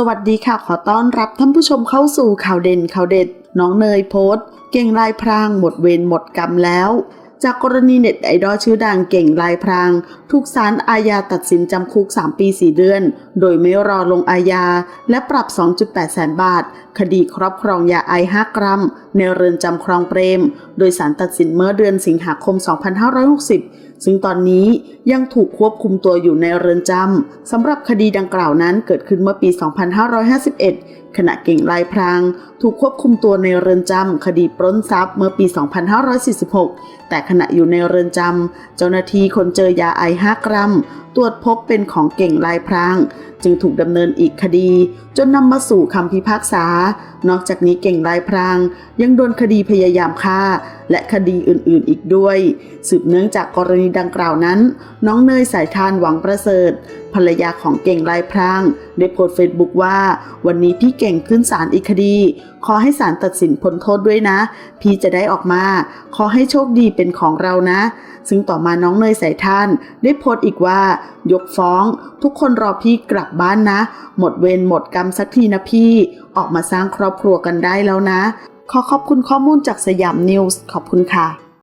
สวัสดีค่ะ ขอต้อนรับท่านผู้ชมเข้าสู่ข่าวเด่นข่าวเด็ด น้องเนยโพสต์ เก่งลายพรางหมดเวรหมดกรรมแล้ว จากกรณีเน็ตไอดอลชื่อดังเก่งลายพราง ถูกศาลอาญาตัดสินจำคุก 3 ปี 4 เดือน โดยไม่รอลงอาญา และปรับ 2.8 แสนบาท คดีครอบครองยาไอ 5 กรัม ในเรือนจำคลองเปรม โดยศาลตัดสินเมื่อเดือนสิงหาคม 2560 ซึ่งตอนนี้ยังถูกควบคุมตัวอยู่ในเรือนจำสำหรับคดีดังกล่าวนั้นเกิดขึ้นเมื่อปี 2551 ขณะเก่งลายพราง ถูกควบคุมตัวในเรือนจำคดีปล้นทรัพย์เมื่อปี 2546 แต่ขณะอยู่ในเรือนจำเจ้าหน้าที่คนเจอยาไอ 5 กรัมตรวจพบเป็นของเก่งลายพราง จึงถูกดำเนินอีกคดี จนนำมาสู่คำพิพากษา นอกจากนี้เก่งลายพราง ยังโดนคดีพยายามฆ่า และคดีอื่นๆอีกด้วย สืบเนื่องจากกรณีดังกล่าวนั้น น้องเนยสายทานหวังประเสริฐภรรยาของเก่งลายพรางได้โพสต์เฟซบุ๊กว่า วันนี้พี่เก่งขึ้นศาลอีกคดี ขอให้ศาลตัดสินพ้นโทษด้วยนะ พี่จะได้ออกมา ขอให้โชคดีเป็นของเรานะ ซึ่งต่อมาน้องเนยสายทาน ได้โพสต์อีกว่า ยกฟ้อง ทุกคนรอพี่กลับบ้านนะ หมดเวรหมดกรรมสักทีนะพี่ ออกมาสร้างครอบครัวกันได้แล้วนะ ขอขอบคุณข้อมูลจากสยามนิวส์ขอบคุณค่ะ